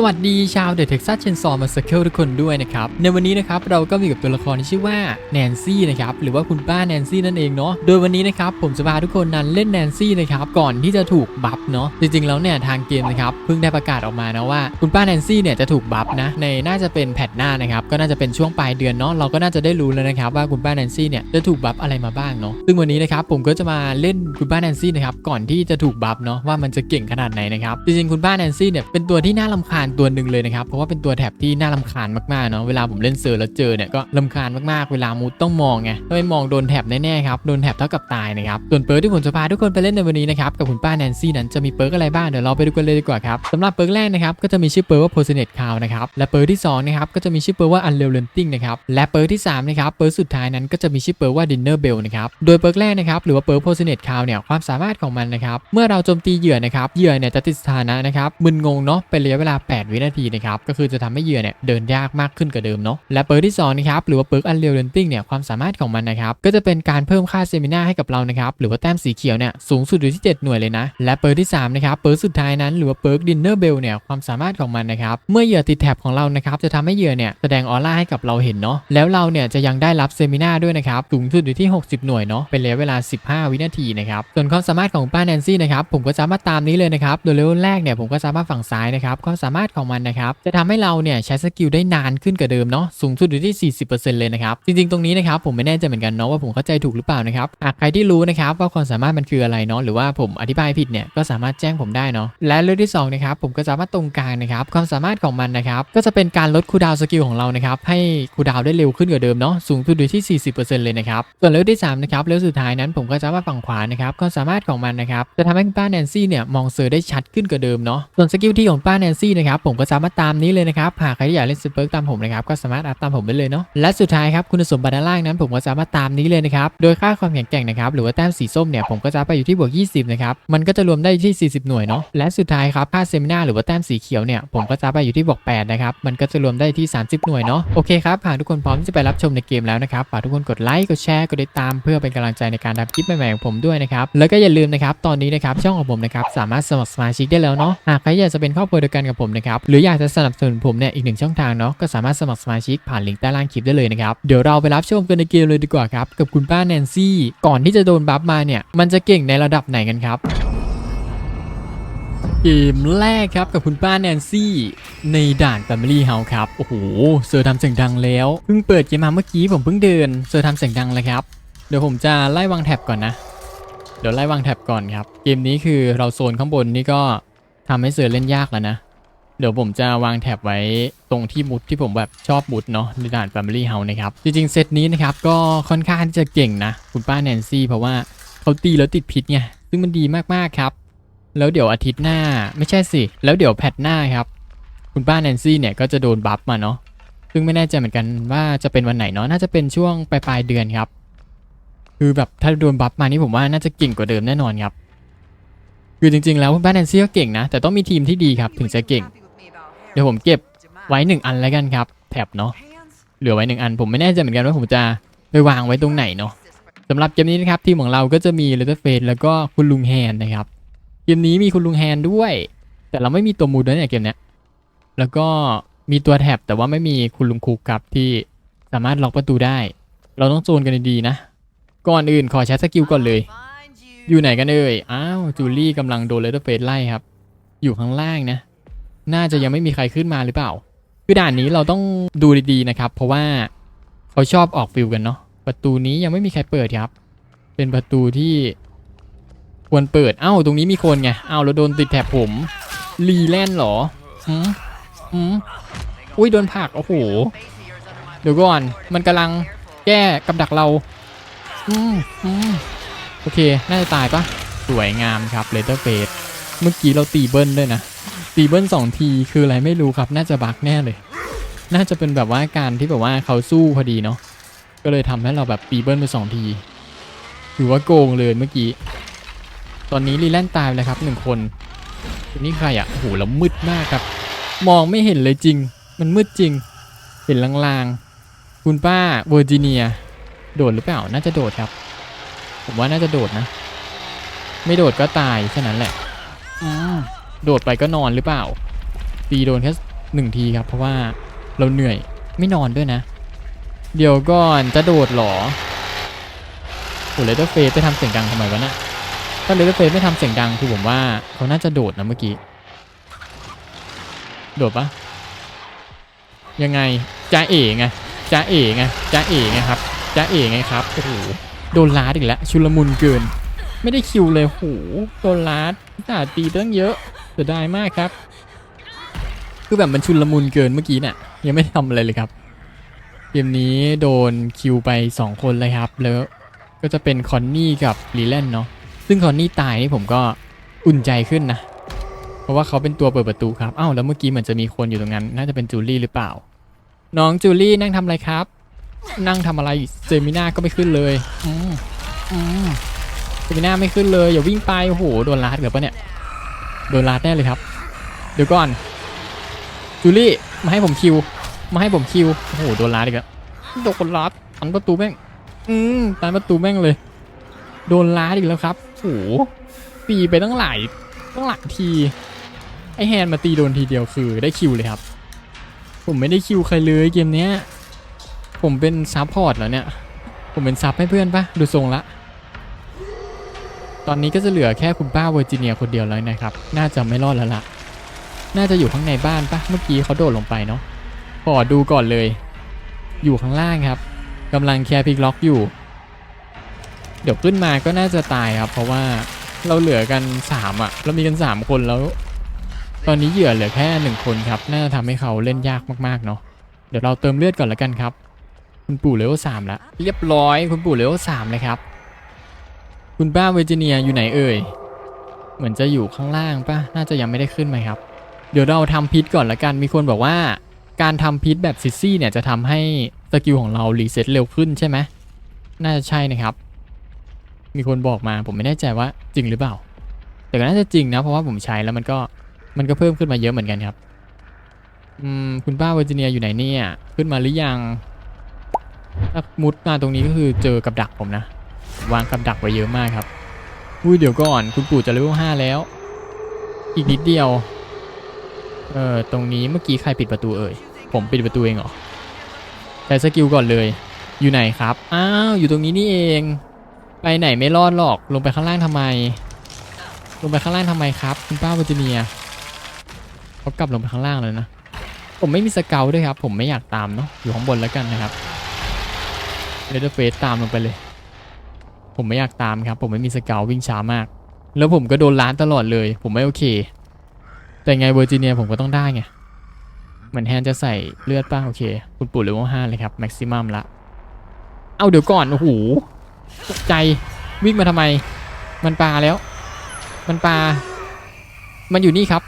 สวัสดีชาวเดอะเท็กซัสเชนซอมาสเคิลทุกคนด้วยนะครับ ในวันนี้นะครับเราก็มีกับตัวละครที่ชื่อว่าแนนซี่นะครับหรือว่าคุณป้าแนนซี่นั่นเองเนาะโดยวันนี้นะครับผมจะพาทุกคนนั้นเล่นแนนซี่นะครับก่อนที่จะถูกบัฟเนาะจริงๆแล้วเนี่ยทางเกมนะครับเพิ่งได้ประกาศออกมานะว่าคุณป้าแนนซี่เนี่ยจะถูกบัฟนะในน่าจะเป็นแพทหน้านะครับก็น่าจะเป็นช่วงปลายเดือนเนาะเราก็น่าจะได้รู้แล้วนะครับว่าคุณป้าแนนซี่เนี่ยจะถูกบัฟอะไรมาบ้างเนาะซึ่งวันนี้นะครับผมก็จะมาเล่นคุณป้าแนนซี่นะครับก่อนที่จะถูกบัฟเนาะว่ามันจะเก่งขนาดไหนนะครับจริงๆคุณป้าแนนซี่เนี่ยเป็นตัวที่น่ารำคาญตัวหนึ่งเลยนะครับ เพราะว่าเป็นตัวแถบที่น่ารำคาญมากๆเนาะ เวลาผมเล่นเซอร์แล้วเจอเนี่ยก็รำคาญมากๆ เวลามุดต้องมองไงถ้าไม่มองโดนแถบแน่ๆครับ โดนแถบเท่ากับตายนะครับส่วนเปิร์กที่ผมจะพาทุกคนไปเล่นในวันนี้นะครับกับคุณป้าแนนซี่นั้นจะมีเปิร์กอะไรบ้างเดี๋ยวเราไปดูกันเลยดีกว่าครับสำหรับเปิร์กแรกนะครับก็จะมีชื่อเปิร์กว่า p o s i n e t c o w นะครับและเปิร์กที่สองนะครับก็จะมีชื่อเปิร์กว่า Unrelenting นะครับและเปิร์กที่สามนะครับเปิร์กสุดท้ายนั้นก็จะมีชื่อเปิร์กว่า Dinner Bell นะครับโดยเปิร์กแรกนะครับหรือว่าเปิร์ก p o s i n e t c o w เนี่ยความสามารถของมันนะครับเมื่อเราโจมตีเหยื่อนะครับเหยื่อเนี่ยจะติดสถานะนะครับมึนงงเนาะเป็นระยะเวลา 8วินาทีนะครับก็คือจะทำให้เหยื่อเนี่ยเดินยากมากขึ้นกว่าเดิมเนาะและเปิร์ที่สองนะครับหรือว่าเปิร์ก Unrelenting เนี่ยความสามารถของมันนะครับก็จะเป็นการเพิ่มค่าเซมินาให้กับเรานะครับหรือว่าแต้มสีเขียวเนี่ยสูงสุดอยู่ที่ 7 หน่วยเลยนะ และเปิร์กที่3นะครับเปิร์กสุดท้ายนั้นหรือว่าเปิร์ก Dinner Bell เนี่ยความสามารถของมันนะครับเมื่อเหยื่อติดแท็บของเรานะครับจะทำให้เหยื่อเนี่ยแสดงออร่าให้กับเราเห็นเนาะแล้วเราเนี่ยจะยังได้รับเซมินาด้วยนะครับสูงสุดอยู่ที่ 60 หน่วยเนาะเป็นระยะเวลา 15 วินาทีนะครับส่วนความสามารถของป้าแนนซี่นะครับผมก็สามารถตามนี้เลยนะครับโดยเลเวลแรกเนี่ยผมก็สามารถฝั่งซ้ายนะครับความสามารถของมันนะครับจะทำให้เราเนี่ยใช้สกิลได้นานขึ้นกว่าเดิมเนาะสูงสุดอยู่ที่ 40%เลยนะครับจริงๆตรงนี้นะครับผมไม่แน่ใจเหมือนกันเนาะว่าผมเข้าใจถูกหรือเปล่านะครับหากใครที่รู้นะครับว่าความสามารถมันคืออะไรเนาะหรือว่าผมอธิบายผิดเนี่ยก็สามารถแจ้งผมได้เนาะและเรื่องที่สองนะครับผมก็สามารถตรงกลางนะครับความสามารถของมันนะครับก็จะเป็นการลดคูดาวสกิลของเรานะครับให้คูดาวได้เร็วขึ้นกว่าเดิมเนาะสูงสุดอยู่ที่ 40%เลยนะครับส่วนเรื่องที่สามนะครับเรื่องสุดท้ายนั้นผมก็จะมาฝั่งขวานะครับความสามารถของมันนะครับจะทำให้ป้าแนนซี่เนี่ยมองเซอร์ได้ชัดขึ้นกว่าเดิมเนาะส่วนสกิลที่ของป้าแนนซี่นะครับผมก็สามารถตามนี้เลยนะครับหากใครที่อยากเล่นสเปิร์กตามผมนะครับก็สามารถอัพตามผมได้เลยเนาะและสุดท้ายครับคุณสมบัติด้านล่างนั้น ผมก็สามารถตามนี้เลยนะครับโดยค่าความแข็งแกร่งนะครับหรือว่าแต้มสีส้มเนี่ยผมก็จะไปอยู่ที่บวก 20นะครับมันก็จะรวมได้ที่ 40 หน่วยเนาะและสุดท้ายครับค่าเซมินาหรือว่าแต้มสีเขียวเนี่ยผมก็จะไปอยู่ที่บวก8นะครับมันก็จะรวมได้ที่ 30 หน่วยเนาะโอเคครับหากทุกคนพร้อมที่จะไปรับชมในเกมแล้วนะครับฝากทุกคนกดไลค์กดแชร์กดติดตามเพื่อเป็นกำลังใจในการทำคลิปใหม่ๆของผมด้วยนะครับแล้วก็อย่าลืมนะครับตอนนี้นะครับช่องของผมนะครับสามารถสมัครสมาชิกได้แล้วเนาะหากใครอยากจะเป็นครอบครัวเดียวกันกับผมนะครับหรืออยากจะสนับสนุนผมเนี่ยอีกหนึ่งช่องทางเนาะก็สามารถสมัครสมาชิกผ่านลิงก์ใต้ล่างคลิปได้เลยนะครับเดี๋ยวเราไปรับชมกันในเกมเลยดีกว่าครับกับคุณป้าแนนซี่ ก่อนที่จะโดนบัฟมาเนี่ยมันจะเก่งในระดับไหนกันครับเกมแรกครับกับคุณป้าแนนซี่ในด่าน Family House ครับ โอ้โหเซอร์ทำเสียงดังแล้วเพิ่งเปิดเกมมาเมื่อกี้ผมเพิ่งเดินเซอร์ทำเสียงดังเลยครับ เดี๋ยวผมจะไล่วางแท็บก่อนนะ เดี๋ยวไล่วางแท็บก่อนครับ เกมนี้คือเราโซนข้างบนนี่ก็ทำให้เซอร์เล่นยากแล้วนะ เดี๋ยวผมจะวางแท็บไว้ตรงที่มุดที่ผมแบบชอบมุดเนาะในด่าน Family House นะครับ จริงๆ เซตนี้นะครับ ก็ค่อนข้างที่จะเก่งนะ คุณป้าแนนซี่ เพราะว่าเขาตีแล้วติดพิษไงซึ่งมันดีมากๆครับ แล้วเดี๋ยวอาทิตย์หน้าไม่ใช่สิ แล้วเดี๋ยวแพทหน้าครับ คุณป้าแนนซี่เนี่ยก็จะโดนบัฟมาเนาะซึ่งไม่แน่ใจเหมือนกันว่าจะเป็นวันไหนเนาะน่าจะเป็นช่วงปลายปลายๆเดือนครับ คือแบบถ้าโดนบัฟมานี่ผมว่าน่าจะเก่งกว่าเดิมแน่นอนครับคือจริงๆแล้วคุณป้าแนนซี่ก็เก่งนะ แต่ต้องมีทีมที่ดีครับถึงจะเก่ง ดี๋ยวผมเก็บไว้หนึ่งอันแล้วกันครับ แท็บเนาะเหลือไว้หนึ่งอัน ผมไม่แน่ใจเหมือนกันว่าผมจะไปวางไว้ตรงไหนเนาะสำหรับเกมนี้นะครับทีมของเราก็จะมีเลเตอร์เฟสแล้วก็คุณลุงแฮนนะครับเกมนี้มีคุณลุงแฮนด้วย แต่เราไม่มีตัวมูดด้วยเนี่ยเกมเนี้ยแล้วก็มีตัวแท็บแต่ว่าไม่มีคุณลุงคุกครับที่สามารถล็อกประตูได้ เราต้องโซนกันดีๆนะ ก่อนอื่นขอใช้สกิลก่อนเลย อยู่ไหนกันเอ่ยอ้าวจูลี่กำลังโดนเลเตอร์เฟสไล่ครับ อยู่ข้างล่างนะ น่าจะยังไม่มีใครขึ้นมาหรือเปล่า คือด่านนี้เราต้องดูดีๆนะครับ เพราะว่าเขาชอบออกฟิลกันเนาะประตูนี้ยังไม่มีใครเปิดครับ เป็นประตูที่ควรเปิดเอ้าตรงนี้มีคนไงเอ้าแล้วโดนติดแถบผมรีแลนด์เหรอหืมหืมอุ้ยโดนผักโอ้โหเดี๋ยวก่อนมันกำลังแก้กับดักเราอืมอืมโอเค น่าจะตายปะสวยงามครับเลเตอร์เฟสเมื่อกี้เราตีเบิ้ลด้วยนะ ตีเบิ้ลสองทีคืออะไรไม่รู้ครับน่าจะบักแน่เลย น่าจะเป็นแบบว่าการที่แบบว่าเขาสู้พอดีเนาะก็เลยทำให้เราแบบตีเบิ้ลไปสองทีถือว่าโกงเลยเมื่อกี้ ตอนนี้ลีแลนตายแล้วครับหนึ่งคนคนนี้ใครอะโอ้โหแล้วมืดมากครับ มองไม่เห็นเลยจริง มันมืดจริง เห็นลางๆ คุณป้าเวอร์จิเนีย โดดหรือเปล่า น่าจะโดดครับ ผมว่าน่าจะโดดนะ ไม่โดดก็ตายแค่นั้นแหละ อืม โดดไปก็นอนหรือเปล่าตีโดนแค่หนึ่งทีครับ เพราะว่าเราเหนื่อยไม่นอนด้วยนะ เดี๋ยวก่อนจะโดดหรอโอ้เลเดอร์เฟสไปทำเสียงดังทำไมวะน่ะถ้าเลเดอร์เฟสไม่ทำเสียงดังคือผมว่าเขาน่าจะโดดนะเมื่อกี้ โดดปะยังไงจ้าเอ๋ไงจ้าเอ๋ไงจ้าเอ๋ไงครับจ้าเอ๋ไงครับโอ้โหโดนลาดอีกแล้วชุลมุนเกิน ไม่ได้คิวเลยโหโดนลาดน่าตีตั้งเยอะ สียดายมากครับ คือแบบมันชุลมุนเกินเมื่อกี้เนี่ยยังไม่ได้ทำอะไรเลยครับ เกมนี้โดนคิวไป 2 คนเลยครับ แล้วก็จะเป็นคอนนี่กับลีแลนเนาะ ซึ่งคอนนี่ตายนี่ผมก็อุ่นใจขึ้นนะ เพราะว่าเขาเป็นตัวเปิดประตูครับ อ้าวแล้วเมื่อกี้เหมือนจะมีคนอยู่ตรงนั้น น่าจะเป็นจูลี่หรือเปล่า น้องจูลี่นั่งทำอะไรครับ นั่งทำอะไรเซมิน่าก็ไม่ขึ้นเลย อืมอืมเซมิน่าไม่ขึ้นเลยอย่าวิ่งไป โอ้โห โดนลาดเกือบปะเนี่ย โดนลาดแน่เลยครับ เดี๋ยวก่อน จูลี่มาให้ผมคิว มาให้ผมคิว โอ้โห โดนลาดอีกแล้วโดนคนลาดตันประตูแม่ง อืมตันประตูแม่งเลย โดนลาดอีกแล้วครับ โอ้โห ตีไปตั้งหลายตั้งหลายที ไอแฮนมาตีโดนทีเดียวคือได้คิวเลยครับ ผมไม่ได้คิวใครเลยเกมเนี้ย ผมเป็นซัพพอร์ตแล้วเนี่ย ผมเป็นซับให้เพื่อนปะดูทรงละ ตอนนี้ก็จะเหลือแค่คุณป้าเวอร์จิเนียคนเดียวแล้วนะครับ น่าจะไม่รอดแล้วล่ะ น่าจะอยู่ข้างในบ้านปะเมื่อกี้เขาโดดลงไปเนาะขอดูก่อนเลย อยู่ข้างล่างครับกำลังแคร์พิกล็อกอยู่ เดี๋ยวขึ้นมาก็น่าจะตายครับ เพราะว่าเราเหลือกันสามอะเรามีกันสามคนแล้ว ตอนนี้เหยื่อเหลือแค่หนึ่งคนครับ น่าจะทำให้เขาเล่นยากมากๆเนาะ เดี๋ยวเราเติมเลือดก่อนละกันครับ คุณปู่เลเวลสามละเรียบร้อยคุณปู่เลเวลสามเลยครับ คุณป้าเวอร์จิเนียอยู่ไหนเอ่ย เหมือนจะอยู่ข้างล่างป่ะ น่าจะยังไม่ได้ขึ้นไหมครับ เดี๋ยวเราทำพิษก่อนละกัน มีคนบอกว่า การทำพิษแบบซิซี่เนี่ยจะทำให้สกิลของเรารีเซ็ตเร็วขึ้นใช่ไหม น่าจะใช่นะครับ มีคนบอกมาผมไม่แน่ใจว่าจริงหรือเปล่า แต่ก็น่าจะจริงนะ เพราะว่าผมใช้แล้วมันก็มันก็เพิ่มขึ้นมาเยอะเหมือนกันครับ อืมคุณป้าเวอร์จิเนียอยู่ไหนเนี่ย ขึ้นมาหรือยัง ถ้ามุดมาตรงนี้ก็คือเจอกับดักผมนะ วางกับดักไว้เยอะมากครับอุ้ยเดี๋ยวก่อนคุณปู่จะเลเวลห้าแล้ว อีกนิดเดียวเออตรงนี้เมื่อกี้ใครปิดประตูเอ่ยผมปิดประตูเองเหรอใช้สกิลก่อนเลย อยู่ไหนครับอ้าวอยู่ตรงนี้นี่เอง ไปไหนไม่รอดหรอกลงไปข้างล่างทำไม ลงไปข้างล่างทำไมครับ คุณป้าเวอร์จิเนียเขากลับลงไปข้างล่างเลยนะผมไม่มีสเกลด้วยครับ ผมไม่อยากตามเนาะอยู่ข้างบนแล้วกันนะครับเรดเฟสตามลงไปเลย ผมไม่อยากตามครับ ผมไม่มีสเกลวิ่งช้ามาก แล้วผมก็โดนล้านตลอดเลย ผมไม่โอเค แต่ไงเวอร์จิเนียผมก็ต้องได้ไงเหมือนแฮนจะใส่เลือดป้าโอเค คุณปู่เลเวลห้าเลยครับแม็กซิมัมละ เอาเดี๋ยวก่อน โอ้โหตกใจวิ่งมาทำไม มันปลาแล้ว มันปลา มันอยู่นี่ครับ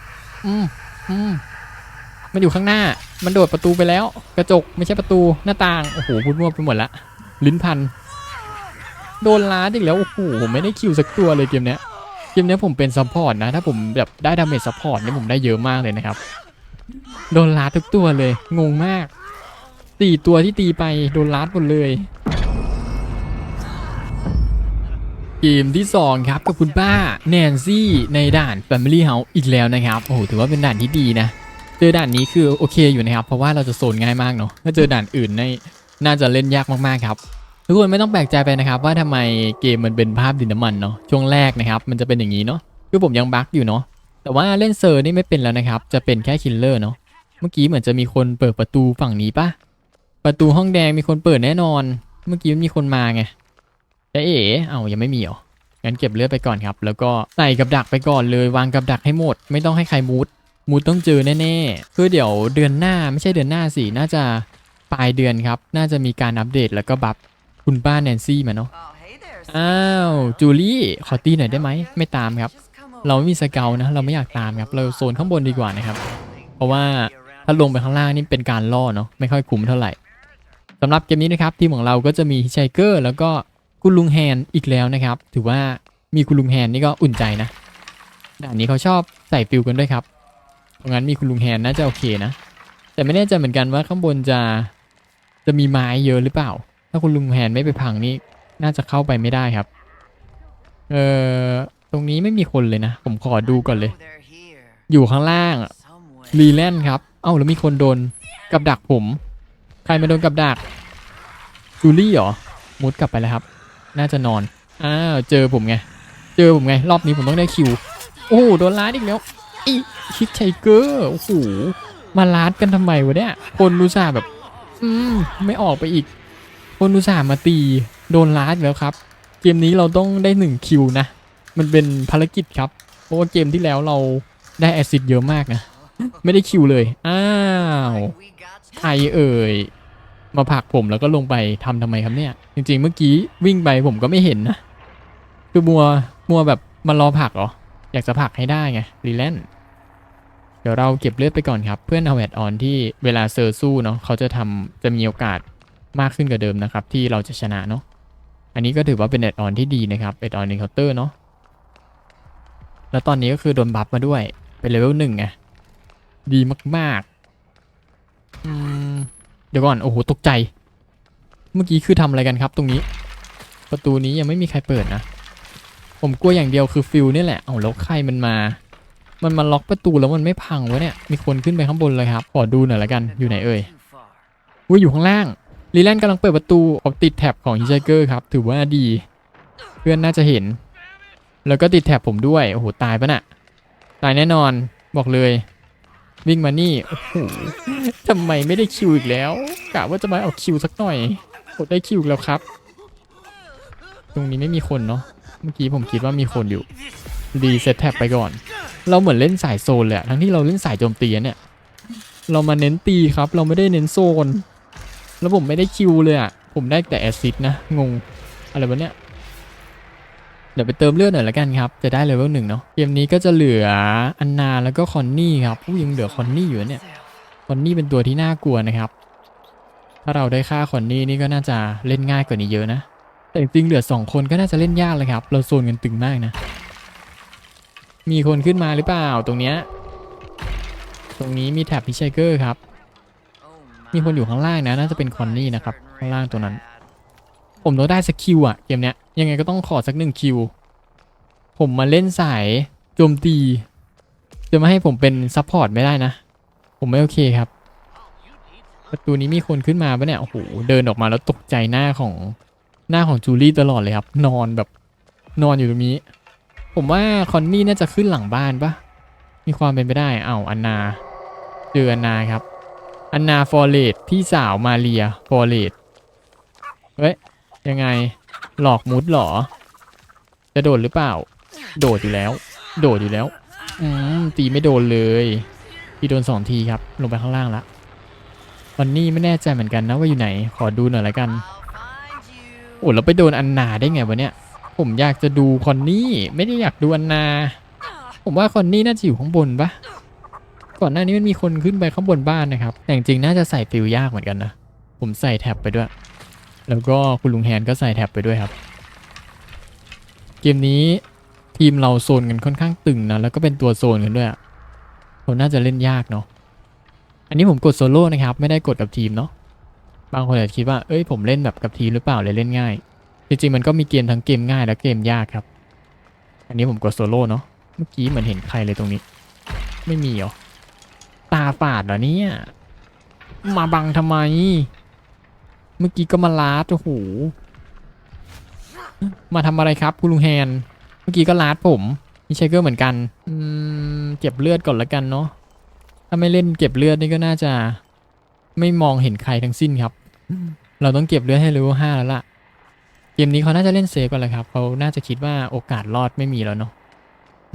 อืมอืมมันอยู่ข้างหน้า มันโดดประตูไปแล้ว กระจกไม่ใช่ประตูหน้าต่าง โอ้โหพูดมั่วไปหมดละ ลิ้นพัน โดนล้าอีกแล้ว โอ้โห ผมไม่ได้คิวสักตัวเลยเกมเนี้ย เกมเนี้ยผมเป็นซัพพอร์ตนะ ถ้าผมแบบได้ดาเมจซัพพอร์ตเนี่ผมได้เยอะมากเลยนะครับ โดนล้าทุกตัวเลย งงมากสี่ตัวที่ตีไปโดนล้าหมดเลยเกมที่ 2 ครับกับคุณป้าแนนซี่ในด่าน Family House อีกแล้วนะครับโอ้โหถือว่าเป็นด่านที่ดีนะ เจอด่านนี้คือโอเคอยู่นะครับ เพราะว่าเราจะโซนง่ายมากเนาะถ้าเจอด่านอื่นในน่าจะเล่นยากมากๆครับ ทุกคนไม่ต้องแปลกใจไปนะครับว่าทำไมเกมมันเป็นภาพดินน้ำมันเนาะช่วงแรกนะครับมันจะเป็นอย่างนี้เนาะคือผมยังบั๊กอยู่เนาะแต่ว่าเล่นเซอร์นี่ไม่เป็นแล้วนะครับ จะเป็นแค่คิลเลอร์เนาะเมื่อกี้เหมือนจะมีคนเปิดประตูฝั่งนี้ปะประตูห้องแดงมีคนเปิดแน่นอน เมื่อกี้มันมีคนมาไงแต่เอ๋เอายังไม่มีเหรองั้นเก็บเลือดไปก่อนครับ แล้วก็ใส่กับดักไปก่อนเลยวางกับดักให้หมด ไม่ต้องให้ใครมูดมูดต้องเจอแน่ๆคือเดี๋ยวเดือนหน้าไม่ใช่เดือนหน้าสิน่าจะปลายเดือนครับ น่าจะมีการอัปเดตแล้วก็บัฟ คุณป้าแนนซี่มาเนาะ Oh, hey there. อ้าว จูลี่ ขอตีหน่อยได้ไหม ไม่ตามครับ Just come เรา over ไม่มีสเกลนะ เราไม่อยากตามครับ เราโซนข้างบนดีกว่านะครับ เพราะว่าถ้าลงไปข้างล่างนี่เป็นการล่อเนาะ ไม่ค่อยคุ้มเท่าไหร่สำหรับเกมนี้นะครับทีมของเราก็จะมีไชเกอร์แล้วก็คุณลุงแฮนอีกแล้วนะครับ ถือว่ามีคุณลุงแฮนนี่ก็อุ่นใจนะด่านนี้เขาชอบใส่ฟิลกันด้วยครับ เพราะงั้นมีคุณลุงแฮนน่าจะโอเคนะ แต่ไม่แน่ใจเหมือนกันว่าข้างบนจะจะมีไม้เยอะหรือเปล่า ถ้าคุณลุงแฮนไม่ไปพังนี่น่าจะเข้าไปไม่ได้ครับ เออตรงนี้ไม่มีคนเลยนะ ผมขอดูก่อนเลย อยู่ข้างล่างรีแลนด์ครับ เอ้าแล้วมีคนโดนกับดักผม ใครมาโดนกับดักจูลี่เหรอ มุดกลับไปแล้วครับ น่าจะนอน อ้าว เจอผมไง เจอผมไง รอบนี้ผมต้องได้คิว โอ้โหโดนล้าดอีกแล้ว อีคิดไชเกอร์ โอ้โห มาล้าดกันทำไมวะเนี่ย คนรู้ส่าแบบ อืม ไม่ออกไปอีก คนรู้ส่าห์มาตีโดนล้าแล้วครับ เกมนี้เราต้องได้หนึ่งคิวนะ มันเป็นภารกิจครับ เพราะว่าเกมที่แล้วเราได้แอซิดเยอะมากนะ ไม่ได้คิวเลย อ้าวใครเอ่ย มาผลักผมแล้วก็ลงไปทำทำไมครับเนี่ย จริง ๆ เมื่อกี้วิ่งไปผมก็ไม่เห็นนะ คือมัวมัวแบบมารอผลักเหรอ อยากจะผลักให้ได้ไงรีแลนเดี๋ยวเราเก็บเลือดไปก่อนครับ เพื่อนเอาแอดออนที่เวลาเซอร์สู้เนาะเขาจะทำจะมีโอกาส มากขึ้นกว่าเดิมนะครับ ที่เราจะชนะเนาะอันนี้ก็ถือว่าเป็นแอดออนที่ดีนะครับแอดออนในเคาน์เตอร์เนาะแล้วตอนนี้ก็คือโดนบัฟมาด้วย เป็นเลเวลหนึ่งไงดีมากๆเดี๋ยวก่อน โอ้โห ตกใจ เมื่อกี้คือทำอะไรกันครับ ตรงนี้ ประตูนี้ยังไม่มีใครเปิดนะ ผมกลัวอย่างเดียวคือฟิลนี่แหละ เอาแล้วใครมันมา มันมาล็อกประตูแล้วมันไม่พังวะเนี่ย มีคนขึ้นไปข้างบนเลยครับ ขอดูหน่อยละกัน อยู่ไหนเอ่ยอุ้ยอยู่ข้างล่าง ลีแลนด์กำลังเปิดประตูออกติดแท็บของฮิชเกอร์ครับ ถือว่าดี เพื่อนน่าจะเห็น แล้วก็ติดแท็บผมด้วย โอ้โห ตายปะน่ะ ตายแน่นอนบอกเลย วิ่งมานี่ โอ้โหทำไมไม่ได้คิวอีกแล้วกะว่าจะมาเอาคิวสักหน่อยโอได้คิวแล้วครับ ตรงนี้ไม่มีคนเนาะเมื่อกี้ผมคิดว่ามีคนอยู่ดีเซตแท็บไปก่อน เราเหมือนเล่นสายโซนเลยอะทั้งที่เราเล่นสายโจมตีเนี่ยเรามาเน้นตีครับ เราไม่ได้เน้นโซน แล้วผมไม่ได้คิวเลยอะผมได้แต่แอสซิดนะ งง อะไรวะเนี่ย เดี๋ยวไปเติมเลือดหน่อยละกันครับ จะได้เลเวลหนึ่งเนาะ เกมนี้ก็จะเหลืออันนาแล้วก็คอนนี่ครับผู้ยังเหลือคอนนี่อยู่เนี่ย คอนนี่เป็นตัวที่น่ากลัวนะครับ ถ้าเราได้ฆ่าคอนนี่นี่ก็น่าจะเล่นง่ายกว่านี้เยอะนะ แต่จริงๆเหลือสองคนก็น่าจะเล่นยากเลยครับ เราโซนกันตึงมากนะ มีคนขึ้นมาหรือเปล่าตรงเนี้ย ตรงนี้มีแท็บพิชเกอร์ครับ มีคนอยู่ข้างล่างนะน่าจะเป็นคอนนี่นะครับข้างล่างตัวนั้น ผมต้องได้สกคิวอะเกมเนี้ยยังไงก็ต้องขอสักหนึ่งคิว ผมมาเล่นสายโจมตี จะมาให้ผมเป็นซัพพอร์ตไม่ได้นะ ผมไม่โอเคครับ ประตูนี้มีคนขึ้นมาปะเนี่ยโอ้โหเดินออกมาแล้วตกใจหน้าของหน้าของจูลี่ตลอดเลยครับ นอนแบบนอนอยู่ตรงนี้ ผมว่าคอนนี่น่าจะขึ้นหลังบ้านปะมีความเป็นไปได้เอ้าอันนาเจออันนาครับ อันนาฟอร์เรดพี่สาวมาเรียฟอร์เรดเฮ้ย ยังไงหลอกมุดเหรอ จะโดดหรือเปล่า โดดอยู่แล้ว โดดอยู่แล้ว อืม ตีไม่โดนเลยตีโดนสองทีครับ ลงไปข้างล่างละวันนี้ไม่แน่ใจเหมือนกันนะว่าอยู่ไหน ขอดูหน่อยละกัน โอ้แล้วไปโดนอันนาได้ไงวะเนี่ย ผมอยากจะดูคอนนี่ ไม่ได้อยากดูอันนา ผมว่าคอนนี่น่าจะอยู่ข้างบนปะ ก่อนหน้านี้มันมีคนขึ้นไปข้างบนบ้านนะครับ แต่จริงๆน่าจะใส่ฟิลยากเหมือนกันนะ ผมใส่แท็บไปด้วย แล้วก็คุณลุงแฮนก็ใส่แท็บไปด้วยครับ เกมนี้ทีมเราโซนกันค่อนข้างตึงนะ แล้วก็เป็นตัวโซนกันด้วยอะผมน่าจะเล่นยากเนาะ อันนี้ผมกดโซโล่นะครับ ไม่ได้กดกับทีมเนาะ บางคนอาจจะคิดว่า เอ้ย ผมเล่นแบบกับทีมหรือเปล่าเลยเล่นง่าย จริงๆมันก็มีเกมทั้งเกมง่ายและเกมยากครับ อันนี้ผมกดโซโล่เนาะ เมื่อกี้เหมือนเห็นใครเลยตรงนี้ ไม่มีหรอ ตาฝาดเหรอเนี่ย มาบังทำไม เมื่อกี้ก็มาลาดโอ้โหมาทำอะไรครับ คุณลุงแฮน เมื่อกี้ก็ลาดผมมีเชเกอร์เหมือนกันอืมเก็บเลือดก่อนละกันเนาะถ้าไม่เล่นเก็บเลือดนี่ก็น่าจะ ไม่มองเห็นใครทั้งสิ้นครับ เราต้องเก็บเลือดให้เลเวลห้าแล้วล่ะเกมนี้เขาน่าจะเล่นเซฟกันแหละครับเขาน่าจะคิดว่าโอกาสรอดไม่มีแล้วเนาะ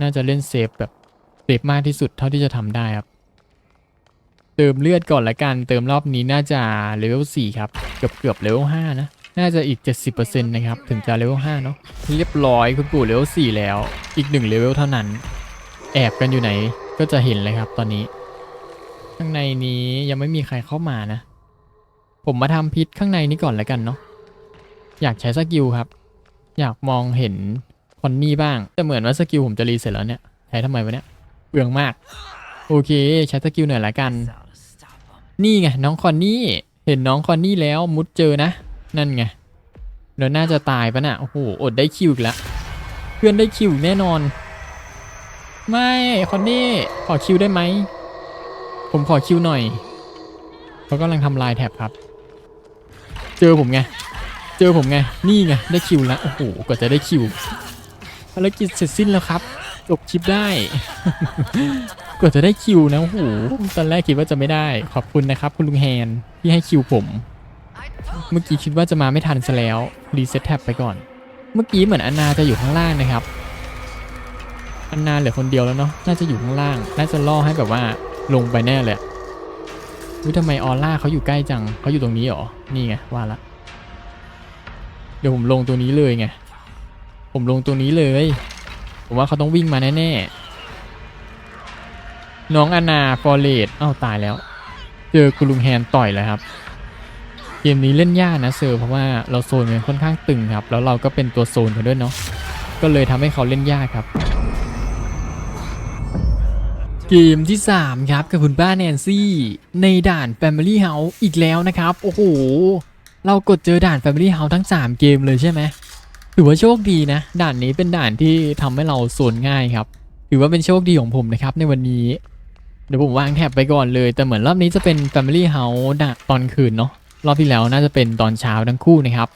น่าจะเล่นเซฟแบบเซฟมากที่สุดเท่าที่จะทำได้ครับ เติมเลือดก่อนละกัน เติมรอบนี้น่าจะเลเวล4ครับ เกือบเกือบเลเวล5นะ น่าจะอีก 70%นะครับ ถึงจะเลเวล5เนาะ เรียบร้อยคุณปู่เลเวล4แล้ว อีกหนึ่งเลเวลเท่านั้น แอบกันอยู่ไหนก็จะเห็นเลยครับตอนนี้ ข้างในนี้ยังไม่มีใครเข้ามานะ ผมมาทำพิษข้างในนี้ก่อนล้วกันเนาะ อยากใช้สกิลครับ อยากมองเห็นคอนนี่บ้าง แต่เหมือนว่าสกิลผมจะรีเสร็จแล้วเนี่ย ใช้ทำไมวะเนี่ย เปลืองมาก โอเค ใช้สกิลหน่อยละกัน นี่ไงน้องคอนนี่ เห็นน้องคอนนี่แล้วมุดเจอนะ นั่นไงเดี๋ยวน่าจะตายปะน่ะโอ้โหอดได้คิวอีกแล้วเพื่อนได้คิวแน่นอน ไม่คอนนี่ขอคิวได้ไหมผมขอคิวหน่อยเขากำลังทำลายแท็บครับ เจอผมไงเจอผมไงนี่ไงได้คิวแล้วโอ้โหกว่าจะได้คิวภารกิจเสร็จสิ้นแล้วครับจบคลิปได้ กว่าจะได้คิวนะโอ้โหตอนแรกคิดว่าจะไม่ได้ขอบคุณนะครับ คุณลุงแฮนที่ให้คิวผม เมื่อกี้คิดว่าจะมาไม่ทันซะแล้วรีเซ็ตแท็บไปก่อน เมื่อกี้เหมือนอันนาจะอยู่ข้างล่างนะครับอันนาเหลือคนเดียวแล้วเนาะน่าจะอยู่ข้างล่าง น่าจะล่อให้แบบว่าลงไปแน่เลยวิทำไมออร่าเขาอยู่ใกล้จังเขาอยู่ตรงนี้หรอนี่ไงว่าละเดี๋ยวผมลงตัวนี้เลยไงผมลงตัวนี้เลย ผมว่าเขาต้องวิ่งมาแน่ๆ น้องอนาฟอร์เรดอ้าวตายแล้ว เจอคุณลุงแฮนต่อยเลยครับ เกมนี้เล่นยากนะเซอร์เพราะว่าเราโซนกันค่อนข้างตึงครับ แล้วเราก็เป็นตัวโซนกันด้วยเนาะก็เลยทำให้เขาเล่นยากครับ เกมที่ 3 ครับกับคุณป้าแนนซี่ ในด่าน Family House อีกแล้วนะครับ โอ้โห เรากดเจอด่าน Family House ทั้ง 3 เกมเลยใช่ไหมถือว่าโชคดีนะ ด่านนี้เป็นด่านที่ทำให้เราโซนง่ายครับ ถือว่าเป็นโชคดีของผมนะครับในวันนี้ เดี๋ยวผมวางแท็บไปก่อนเลย แต่เหมือนรอบนี้จะเป็น Family House ด่านตอนคืนเนาะรอบที่แล้วน่าจะเป็นตอนเช้าทั้งคู่นะครับ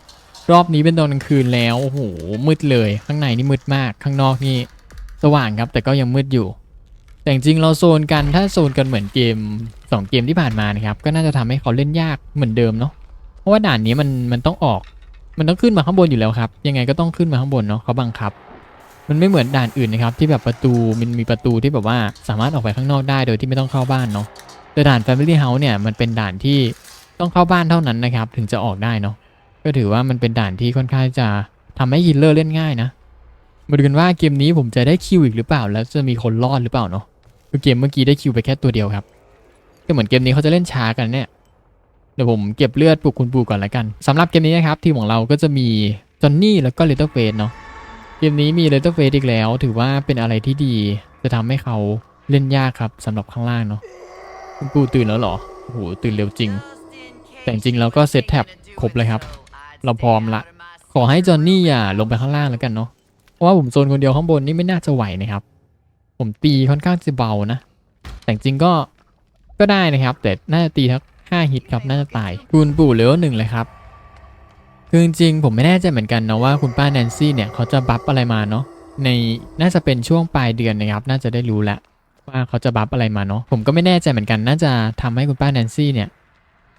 รอบนี้เป็นตอนกลางคืนแล้วโอ้โหมืดเลยข้างในนี่มืดมากข้างนอกนี่สว่างครับ แต่ก็ยังมืดอยู่ แต่จริงเราโซนกันถ้าโซนกันเหมือนเกม 2 เกมที่ผ่านมานะครับ ก็น่าจะทำให้เขาเล่นยากเหมือนเดิมเนาะเพราะว่าด่านนี้มันมันต้องออก มันต้องขึ้นมาข้างบนอยู่แล้วครับ ยังไงก็ต้องขึ้นมาข้างบนเนาะเขาบังคับ มันไม่เหมือนด่านอื่นนะครับที่แบบประตูมันมีประตูที่แบบว่าสามารถออกไปข้างนอกได้โดยที่ไม่ต้องเข้าบ้านเนาะแต่ด่าน Family House เนี่ยมันเป็นด่านที่ต้องเข้าบ้านเท่านั้นนะครับถึงจะออกได้เนาะก็ถือว่ามันเป็นด่านที่ค่อนข้างจะทำให้ฮิลเลอร์เล่นง่ายนะมาดูกันว่าเกมนี้ผมจะได้คิวอีกหรือเปล่า แล้วจะมีคนรอดหรือเปล่าเนาะคือเกมเมื่อกี้ได้คิวไปแค่ตัวเดียวครับก็เหมือนเกมนี้เขาจะเล่นช้ากันเนี่ยเดี๋ยวผมเก็บเลือดปลุกคุณปู่ก่อนละกันสำหรับเกมนี้นะครับทีมของเราก็จะมีจอนนี่แล้วก็เลตเตอร์เฟสเนาะ เกมนี้มีเลตเตอร์เฟสอีกแล้ว ถือว่าเป็นอะไรที่ดี จะทำให้เขาเล่นยากครับสำหรับข้างล่างเนาะคุณปู่ตื่นแล้วเหรอโอ้โหตื่นเร็วจริง แต่จริงๆเราก็เซตแท็บครบเลยครับ เราพร้อมละ ขอให้จอนนี่อย่าลงไปข้างล่างแล้วกันเนาะเพราะว่าผมโซนคนเดียวข้างบนนี่ไม่น่าจะไหวนะครับ ผมตีค่อนข้างจะเบานะ แต่จริงก็ก็ได้นะครับ แต่น่าจะตีทั้งห้าฮิตครับน่าจะตายคุณปู่เลเวลหนึ่งเลยครับ คือจริงผมไม่แน่ใจเหมือนกันนะว่าคุณป้าแนนซี่เนี่ยเขาจะบัฟอะไรมาเนาะในน่าจะเป็นช่วงปลายเดือนนะครับ น่าจะได้รู้แล้วว่าเขาจะบัฟอะไรมาเนาะผมก็ไม่แน่ใจเหมือนกัน น่าจะทำให้คุณป้าแนนซี่เนี่ย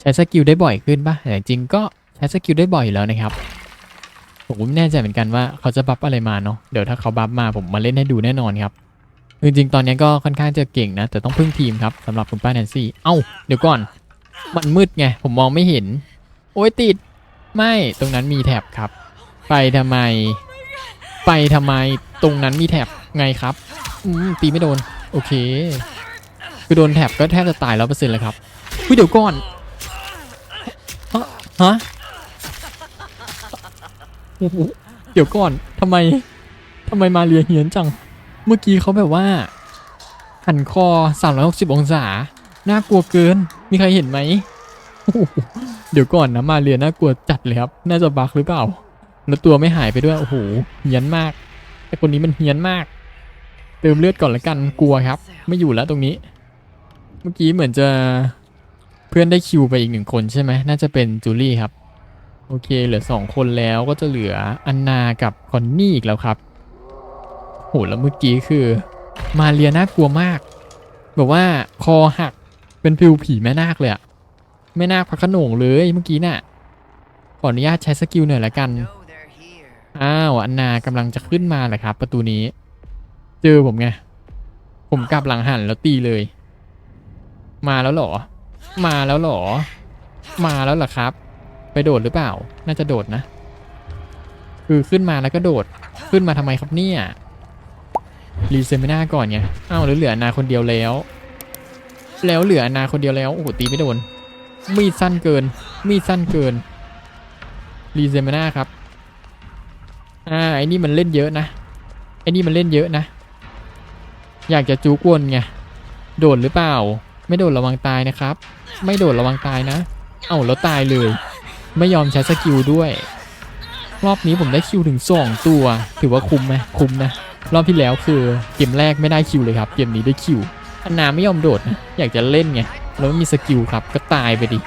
ใช้สกิลได้บ่อยขึ้นปะแต่จริงก็ใช้สกิลได้บ่อยอยู่แล้วนะครับผมไม่แน่ใจเหมือนกันว่าเขาจะบัฟอะไรมาเนาะเดี๋ยวถ้าเขาบัฟมาผมมาเล่นให้ดูแน่นอนครับจริงๆตอนนี้ก็ค่อนข้างจะเก่งนะ แต่ต้องพึ่งทีมครับสำหรับคุณป้าแนนซี่เอ้าเดี๋ยวก่อน มันมืดไงผมมองไม่เห็น โอ้ยติด ไม่ตรงนั้นมีแท็บครับ ไปทำไม ไปทำไมตรงนั้นมีแท็บไงครับอืมตีไม่โดน โอเคคือโดนแท็บก็แทบจะตายร้อเปอร์เซ็นต์เลยครับอุ้ยเดี๋ยวก่อนฮะฮะเดี๋ยวก่อนทำไมทำไมมาเรียเฮียนจัง เมื่อกี้เขาแบบว่า หันคอ 360 องศา น่ากลัวเกิน มีใครเห็นไหม เดี๋ยวก่อนนะมาเรียนน่ากลัวจัดเลยครับ น่าจะบักหรือเปล่า แล้วตัวไม่หายไปด้วย โอ้โหเฮี้ยนมาก แต่คนนี้มันเฮี้ยนมาก เติมเลือดก่อนละกัน กลัวครับ ไม่อยู่แล้วตรงนี้ เมื่อกี้เหมือนจะเพื่อนได้คิวไปอีกหนึ่งคนใช่ไหม น่าจะเป็นจูลี่ครับ โอเค เหลือสองคนแล้วก็จะเหลืออันนากับคอนนี่อีกแล้วครับโหแล้วเมื่อกี้คือ มาเรียน่ากลัวมาก แบบว่าคอหักเป็นฟิวผีแม่นาคเลยอะ แม่นาคพระโขนงเลยเมื่อกี้น่ะ ขออนุญาตใช้สกิลหน่อยละกัน know they're here. อ้าวอันนากำลังจะขึ้นมาแหละครับ ประตูนี้ เจอผมไง ผมกลับหลังหันแล้วตีเลย มาแล้วเหรอ มาแล้วเหรอ มาแล้วเหรอครับ ไปโดดหรือเปล่า น่าจะโดดนะ คือขึ้นมาแล้วก็โดด ขึ้นมาทำไมครับเนี่ย รีเซมิน่าก่อนไงอ้าวแล้วเหลืออนนาคนเดียวแล้ว แล้วเหลืออนนาคนเดียวแล้ว โอ้โหตีไม่โดน มีดสั้นเกิน มีดสั้นเกินรีเซมิน่าครับ อ่าไอ้นี่มันเล่นเยอะนะ ไอ้นี่มันเล่นเยอะนะ อยากจะจูกวนไง โดดหรือเปล่า ไม่โดดระวังตายนะครับ ไม่โดดระวังตายนะ เอ้าแล้วตายเลย ไม่ยอมใช้สกิลด้วย รอบนี้ผมได้คิวถึงสองตัว ถือว่าคุ้มไหมคุ้มนะ รอบที่แล้วคือเกมแรกไม่ได้คิวเลยครับ เกมนี้ได้คิวธนาไม่ยอมโดดนะ อยากจะเล่นไง แล้วไม่มีสกิลครับก็ตายไปดิ